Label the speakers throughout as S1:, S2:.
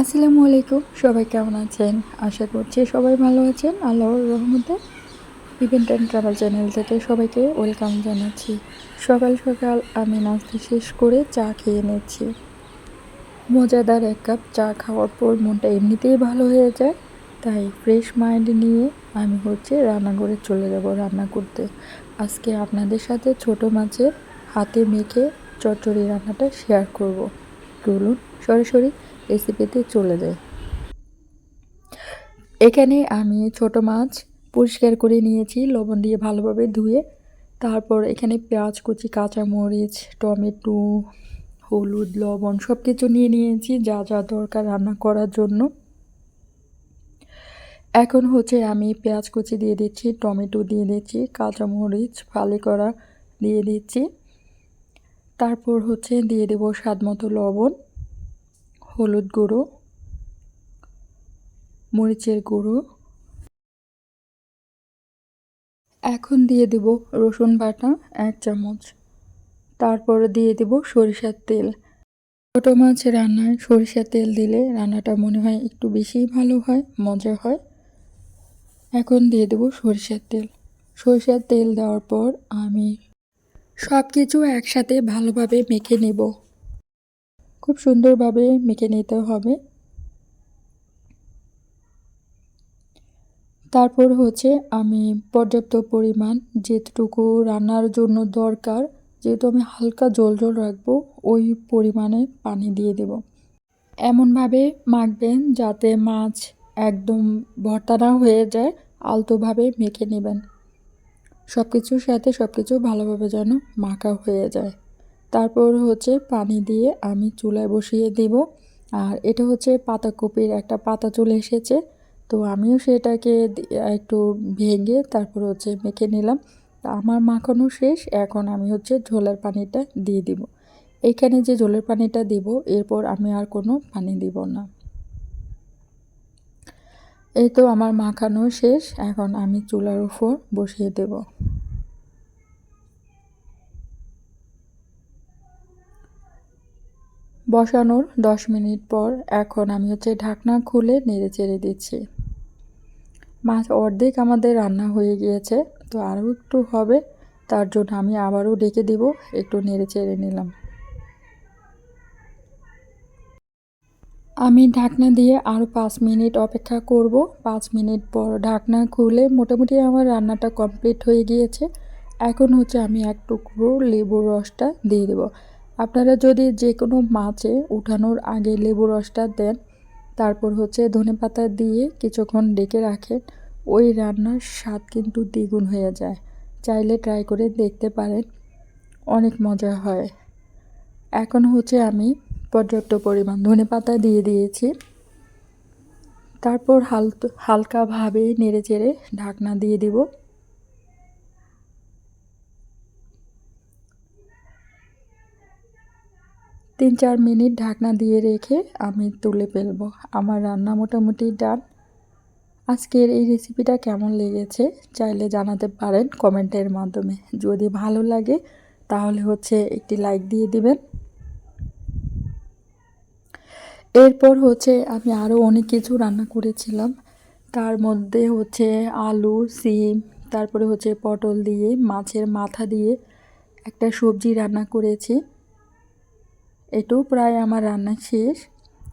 S1: আসসালামু আলাইকুম, সবাই কেমন আছেন? আশা করছি সবাই ভালো আছেন। আল্লাহর রহমতে ইভেন্ট অ্যান্ড ট্রাভেল চ্যানেল থেকে সবাইকে ওয়েলকাম জানাচ্ছি। সকাল সকাল আমি নাস্তা শেষ করে চা খেয়ে নিচ্ছি। মজাদার এক কাপ চা খাওয়ার পর মনটা এমনিতেই ভালো হয়ে যায়। তাই ফ্রেশ মাইন্ড নিয়ে আমি হচ্ছে রান্নাঘরে চলে যাব রান্না করতে। আজকে আপনাদের সাথে ছোট মাছের হাতে মেখে চচ্চড়ি রান্নাটা শেয়ার করব। চলুন সরাসরি রেসিপিতে চলে যাই এখানে আমি ছোট মাছ পরিষ্কার করে নিয়েছি, লবণ দিয়ে ভালোভাবে ধুয়ে। তারপর এখানে পেঁয়াজ কুচি, কাঁচামরিচ, টমেটো, হলুদ, লবণ সব কিছু নিয়ে নিয়েছি যা যা দরকার রান্না করার জন্য। এখন হচ্ছে আমি পেঁয়াজ কুচি দিয়ে দিচ্ছি, টমেটো দিয়ে দিচ্ছি, কাঁচামরিচ ফালি করা দিয়ে দিচ্ছি। তারপর হচ্ছে দিয়ে দেবো স্বাদ মতো লবণ, হলুদ গুঁড়ো, মরিচের গুঁড়ো। এখন দিয়ে দেব রসুন বাটা এক চামচ। তারপর দিয়ে দেব সরিষার তেল। ছোটো মাছ রান্নায় সরিষার তেল দিলে রান্নাটা মনে হয় একটু বেশি ভালো হয়, মজা হয়। এখন দিয়ে দেব সরিষার তেল। সরিষার তেল দেওয়ার পর আমি সব কিছু একসাথে ভালোভাবে মেখে নেব। খুব সুন্দরভাবে মেখে নিতে হবে। তারপর হচ্ছে আমি পর্যাপ্ত পরিমাণ যেটুকু রান্নার জন্য দরকার, যেহেতু আমি হালকা জল জল রাখব, ওই পরিমাণে পানি দিয়ে দেব। এমনভাবে মাখবেন যাতে মাছ একদম ভর্তা না হয়ে যায়, আলতোভাবে মেখে নেবেন। সব কিছুর সাথে সব কিছু ভালোভাবে যেন মাখা হয়ে যায়। তারপর হচ্ছে পানি দিয়ে আমি চুলায় বসিয়ে দেব। আর এটা হচ্ছে পাতাকপির একটা পাতা চলে এসেছে। তো আমিও সেটাকে একটু ভেঙে তারপর হচ্ছে মেখে নিলাম। আমার মাখানো শেষ, এখন আমি হচ্ছে ঝোলের পানিটা দিয়ে দিব। এইখানে যে ঝোলের পানিটা দিব, এরপর আমি আর কোনো পানি দিব না। এই তো আমার মাখানো শেষ, এখন আমি চুলার উপর বসিয়ে দেব। বসানোর দশ মিনিট পর এখন আমি হচ্ছে ঢাকনা খুলে নেড়ে চেড়ে দিচ্ছি। মাছ অর্ধেক আমাদের রান্না হয়ে গিয়েছে, তো আরও একটু হবে, তার জন্য আমি আবারও ডেকে দিব, একটু নেড়ে চেড়ে নিলাম। আমি ঢাকনা দিয়ে আরও পাঁচ মিনিট অপেক্ষা করব। পাঁচ মিনিট পর ঢাকনা খুলে মোটামুটি আমার রান্নাটা কমপ্লিট হয়ে গিয়েছে। এখন হচ্ছে আমি এক টুকরো লেবুর রসটা দিয়ে দেবো। আপনারা যদি যে কোনো মাছে উঠানোর আগে লেবু রসটা দেন, তারপর হচ্ছে ধনে পাতা দিয়ে কিছুক্ষণ ডেকে রাখেন, ওই রান্নার স্বাদ কিন্তু দ্বিগুণ হয়ে যায়। চাইলে ট্রাই করে দেখতে পারেন, অনেক মজা হয়। এখন হচ্ছে আমি পর্যাপ্ত পরিমাণ ধনে পাতা দিয়ে দিয়েছি। তারপর হাল হালকাভাবে নেড়ে চেড়ে ঢাকনা দিয়ে দিব। তিন চার মিনিট ঢাকনা দিয়ে রেখে আমি তুলে ফেলব। আমার রান্না মোটামুটি ডান। আজকের এই রেসিপিটা কেমন লেগেছে চাইলে জানাতে পারেন কমেন্টের মাধ্যমে। যদি ভালো লাগে তাহলে হচ্ছে একটি লাইক দিয়ে দিবেন। এরপর হচ্ছে আমি আরও অনেক কিছু রান্না করেছিলাম। তার মধ্যে হচ্ছে আলু, সিম, তারপরে হচ্ছে পটল দিয়ে, মাছের মাথা দিয়ে একটা সবজি রান্না করেছি। এটাও প্রায় আমার রান্না শেষ।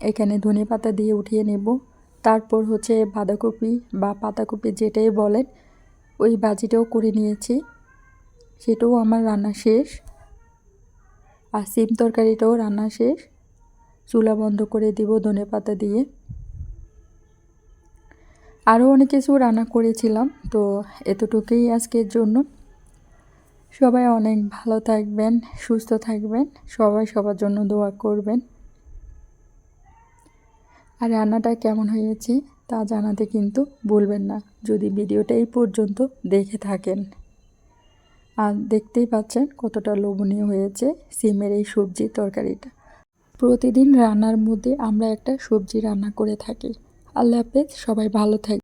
S1: এখানে ধনে পাতা দিয়ে উঠিয়ে নেব। তারপর হচ্ছে বাঁধাকপি বা পাতাকপি যেটাই বলেন, ওই বাজিটাও করে নিয়েছি। সেটাও আমার রান্না শেষ। আর সিম তরকারিটাও রান্না শেষ। চুলা বন্ধ করে দিব ধনে পাতা দিয়ে। আরও অনেক কিছু রান্না করেছিলাম, তো এতটুকুই আজকের জন্য। সবাই অনেক ভালো থাকবেন, সুস্থ থাকবেন, সবাই সবার জন্য দোয়া করবেন। আর রান্নাটা কেমন হয়েছে তা জানাতে কিন্তু ভুলবেন না, যদি ভিডিওটা এই পর্যন্ত দেখে থাকেন। আর দেখতেই পাচ্ছেন কতটা লোভনীয় হয়েছে সিমের এই সবজি তরকারিটা। প্রতিদিন রান্নার মধ্যে আমরা একটা সবজি রান্না করে থাকি। আল্লাহ হাফেজ সবাই ভালো থাকবে